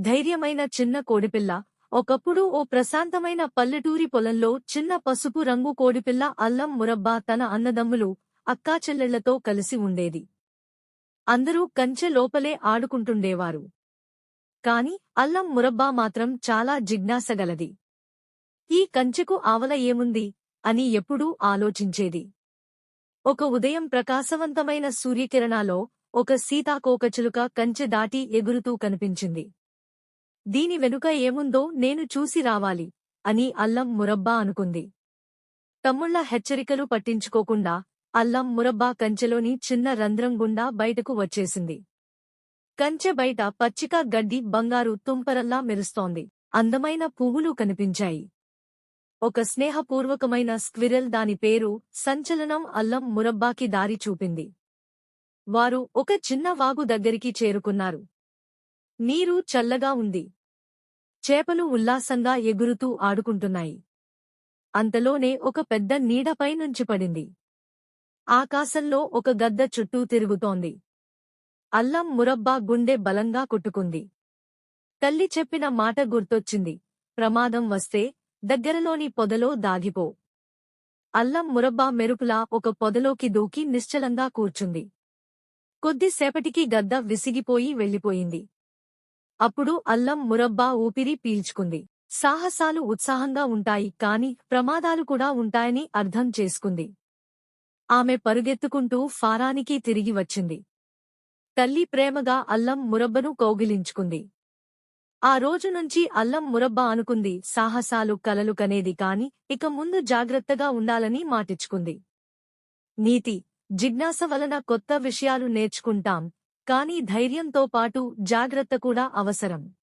ధైర్యమైన చిన్న కోడిపిల్ల. ఒకప్పుడు ఓ ప్రశాంతమైన పల్లెటూరి పొలంలో చిన్న పసుపు రంగు కోడిపిల్ల అల్లం మురబ్బా తన అన్నదమ్ములు అక్కాచెల్లెళ్ళతో కలిసి ఉండేది. అందరూ కంచె లోపలే ఆడుకుంటుండేవారు. కాని అల్లం మురబ్బా మాత్రం చాలా జిజ్ఞాసగలది. ఈ కంచెకు ఆవల ఏముంది? అని ఎప్పుడూ ఆలోచించేది. ఒక ఉదయం ప్రకాశవంతమైన సూర్యకిరణాలో ఒక సీతాకోకచిలుక కంచె దాటి ఎగురుతూ కనిపించింది. దీని వెనుక ఏముందో నేను చూసి రావాలి అని అల్లం మురబ్బా అనుకుంది. తమ్ముళ్ళ హెచ్చరికలు పట్టించుకోకుండా అల్లం మురబ్బా కంచెలోని చిన్న రంధ్రం గుండా బయటకు వచ్చేసింది. కంచె బయట పచ్చిక గడ్డి బంగారు తుంపరల్లా మెరుస్తోంది. అందమైన పువ్వులు కనిపించాయి. ఒక స్నేహపూర్వకమైన స్క్విరెల్ దాని పేరు సంచలనం అల్లం మురబ్బాకి దారి చూపింది. వారు ఒక చిన్న వాగు దగ్గరికి చేరుకున్నారు. నీరు చల్లగా ఉంది. చేపలు ఉల్లాసంగా ఎగురుతూ ఆడుకుంటున్నాయి. అంతలోనే ఒక పెద్ద నీడపై నుంచి పడింది. ఆకాశంలో ఒక గద్ద చుట్టూ తిరుగుతోంది. అల్లం మురబ్బా గుండె బలంగా కొట్టుకుంది. తల్లి చెప్పిన మాట గుర్తొచ్చింది. ప్రమాదం వస్తే దగ్గరలోని పొదలో దాగిపో. అల్లం మురబ్బా మెరుపులా ఒక పొదలోకి దూకి నిశ్చలంగా కూర్చుంది. కొద్దిసేపటికి గద్ద విసిగిపోయి వెళ్ళిపోయింది. అప్పుడు అల్లం మురబ్బా ఊపిరి పీల్చుకుంది. సాహసాలు ఉత్సాహంగా ఉంటాయి కాని ప్రమాదాలు కూడా ఉంటాయని అర్థం చేసుకుంది. ఆమె పరుగెత్తుకుంటూ ఫారానికి తిరిగి వచ్చింది. తల్లి ప్రేమగా అల్లం మురబ్బను కౌగిలించుకుంది. ఆ రోజు నుంచి అల్లం మురబ్బా అనుకుంది సాహసాలు కలలు కనేది కాని ఇక ముందు జాగ్రత్తగా ఉండాలని మాటిచ్చుకుంది. నీతి జిజ్ఞాస వలన కొత్త విషయాలు నేర్చుకుంటాం కానీ ధైర్యంతో పాటు జాగ్రత్త కూడా అవసరం.